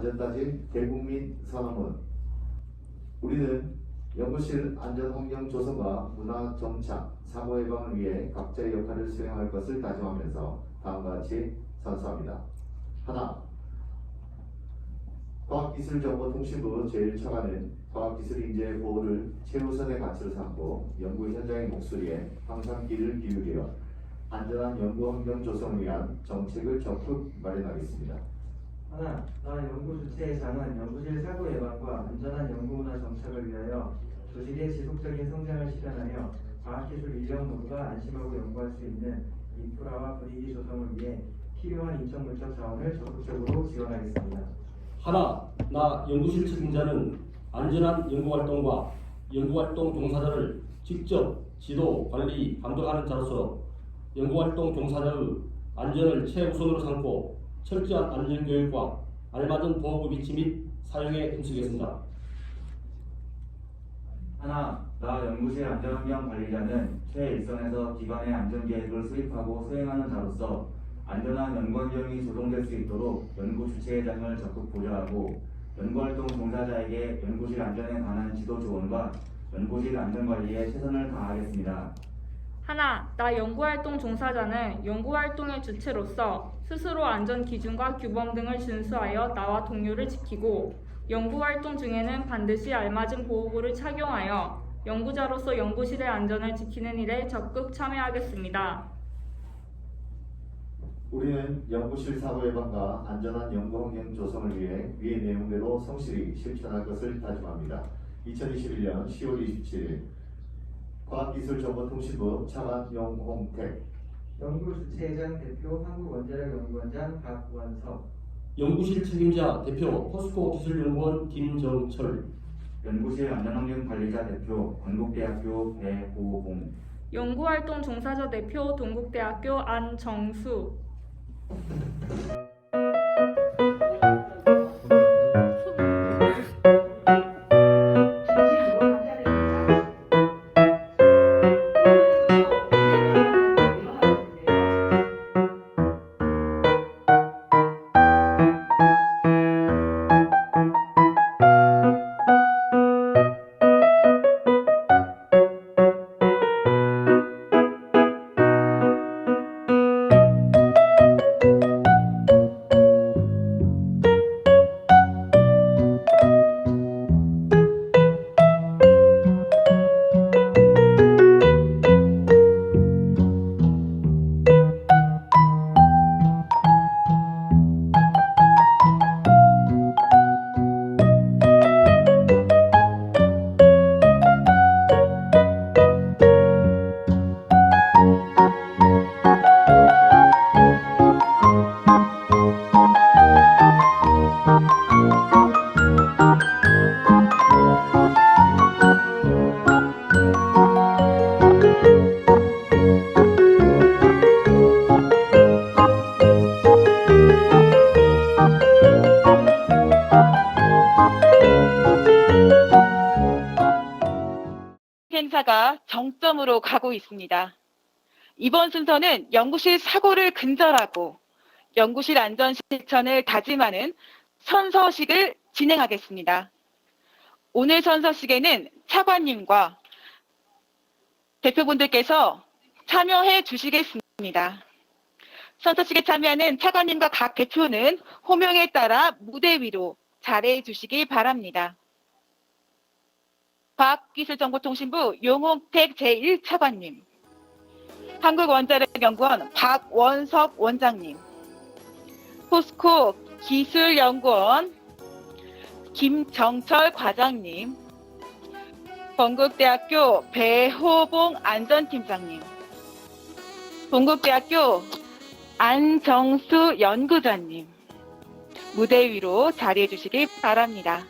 안전따짐 대국민 선언문 우리는 연구실 안전환경 조성과 문화 정착, 사고 예방을 위해 각자의 역할을 수행할 것을 다짐하면서 다음과 같이 선서합니다. 하나, 과학기술정보통신부 제1차관은 과학기술 인재의 보호를 최우선의 가치로 삼고 연구 현장의 목소리에 항상 귀를 기울여 안전한 연구 환경 조성을 위한 정책을 적극 마련하겠습니다. 하나, 나 연구 주체장은 연구실 사고 예방과 안전한 연구 문화 정착을 위하여 조직의 지속적인 성장을 실현하며 과학기술 인력 모두가 안심하고 연구할 수 있는 인프라와 분위기 조성을 위해 필요한 인적 물적 자원을 적극적으로 지원하겠습니다. 하나, 나 연구실 책임자는 안전한 연구활동과 연구활동 종사자를 직접 지도, 관리, 감독하는 자로서 연구활동 종사자의 안전을 최우선으로 삼고 철저한 안전 교육과 알맞은 보호구 비치 및 사용에 힘쓰겠습니다. 하나, 나 연구실 안전환경 관리자는 최일선에서 기관의 안전계획을 수립하고 수행하는 자로서 안전한 연구 환경이 조성될 수 있도록 연구 주체장을 적극 보좌하고 연구활동 종사자에게 연구실 안전에 관한 지도 조언과 연구실 안전관리에 최선을 다하겠습니다. 하나, 나 연구활동 종사자는 연구활동의 주체로서 스스로 안전 기준과 규범 등을 준수하여 나와 동료를 지키고 연구 활동 중에는 반드시 알맞은 보호구를 착용하여 연구자로서 연구실의 안전을 지키는 일에 적극 참여하겠습니다. 우리는 연구실 사고 예방과 안전한 연구 환경 조성을 위해 위의 내용대로 성실히 실천할 것을 다짐합니다. 2021년 10월 27일 과학기술정보통신부 차관 영홍택 연구 주체장 대표 한국원자력연구원장 박원석. 연구실 책임자 대표 포스코 기술연구원 김정철. 연구실 안전환경 관리자 대표 건국대학교 배호봉. 연구활동 종사자 대표 동국대학교 안정수 행사가 정점으로 가고 있습니다. 이번 순서는 연구실 사고를 근절하고 연구실 안전 실천을 다짐하는 선서식을 진행하겠습니다. 오늘 선서식에는 차관님과 대표분들께서 참여해 주시겠습니다. 선서식에 참여하는 차관님과 각 대표는 호명에 따라 무대 위로 자리해 주시기 바랍니다. 과학기술정보통신부 용홍택 제1차관님, 한국원자력연구원 박원석 원장님, 포스코 기술연구원 김정철 과장님, 건국대학교 배호봉 안전팀장님, 동국대학교 안정수 연구자님, 무대 위로 자리해 주시기 바랍니다.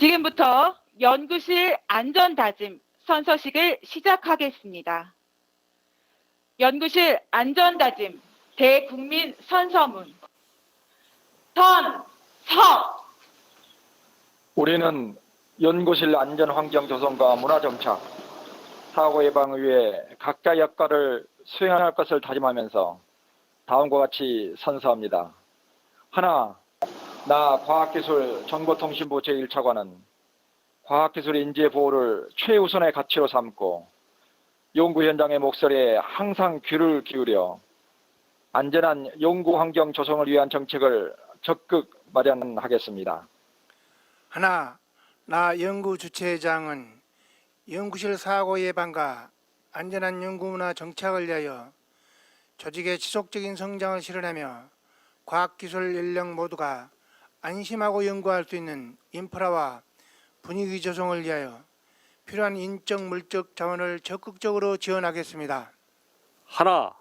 지금부터 연구실 안전다짐 선서식을 시작하겠습니다. 연구실 안전다짐 대국민 선서문 선 서 우리는 연구실 안전환경 조성과 문화정착, 사고 예방을 위해 각자 역할을 수행할 것을 다짐하면서 다음과 같이 선서합니다. 하나, 나 과학기술 정보통신부 제1차관은 과학기술 인재 보호를 최우선의 가치로 삼고 연구 현장의 목소리에 항상 귀를 기울여 안전한 연구 환경 조성을 위한 정책을 적극 마련하겠습니다. 하나, 나 연구 주최장은 연구실 사고 예방과 안전한 연구 문화 정착을 위하여 조직의 지속적인 성장을 실현하며 과학기술 인력 모두가 안심하고 연구할 수 있는 인프라와 분위기 조성을 위하여 필요한 인적 물적 자원을 적극적으로 지원하겠습니다. 하나,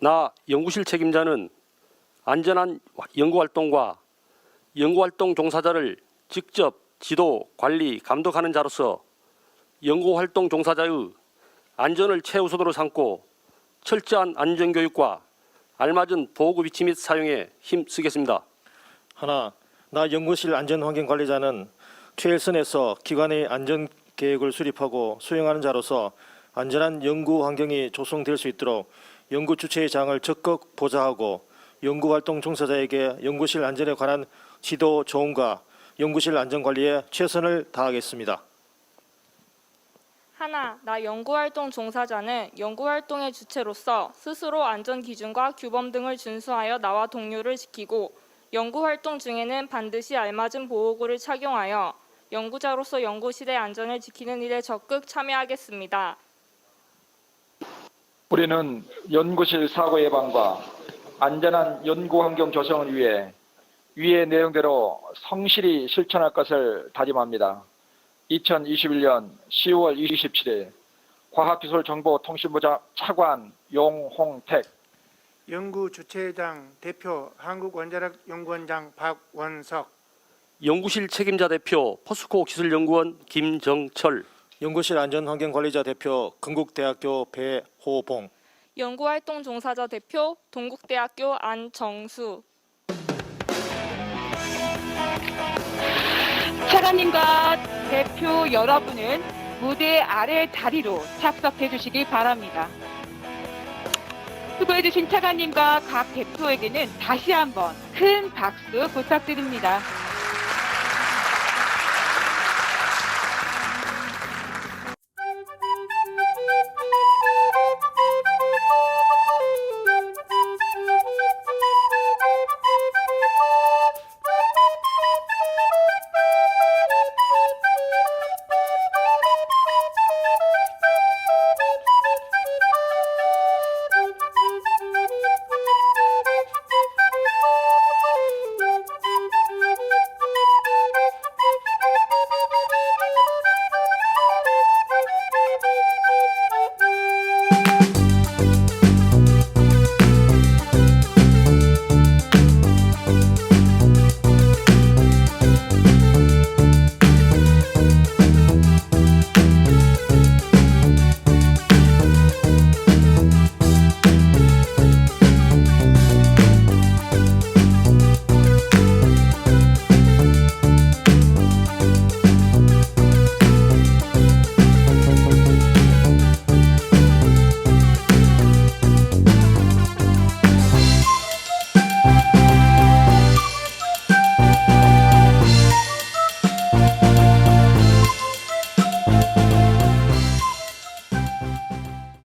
나 연구실 책임자는 안전한 연구 활동과 연구 활동 종사자를 직접 지도, 관리, 감독하는 자로서 연구 활동 종사자의 안전을 최우선으로 삼고 철저한 안전 교육과 알맞은 보호구 비치 및 사용에 힘쓰겠습니다. 하나, 나 연구실 안전환경 관리자는 최일선에서 기관의 안전 계획을 수립하고 수행하는 자로서 안전한 연구 환경이 조성될 수 있도록 연구 주체의 장을 적극 보좌하고 연구 활동 종사자에게 연구실 안전에 관한 지도 조언과 연구실 안전 관리에 최선을 다하겠습니다. 하나, 나 연구활동 종사자는 연구활동의 주체로서 스스로 안전 기준과 규범 등을 준수하여 나와 동료를 지키고 연구 활동 중에는 반드시 알맞은 보호구를 착용하여 연구자로서 연구실의 안전을 지키는 일에 적극 참여하겠습니다. 우리는 연구실 사고 예방과 안전한 연구 환경 조성을 위해 위의 내용대로 성실히 실천할 것을 다짐합니다. 2021년 10월 27일 과학기술정보통신부 차관 용홍택 연구 주최장 대표 한국원자력연구원장 박원석. 연구실 책임자 대표 포스코 기술연구원 김정철. 연구실 안전환경관리자 대표 건국대학교 배호봉. 연구활동 종사자 대표 동국대학교 안정수. 차관님과 대표 여러분은 무대 아래 자리로 착석해 주시기 바랍니다. 수고해 주신 차관님과 각 대표에게는 다시 한번 큰 박수 부탁드립니다.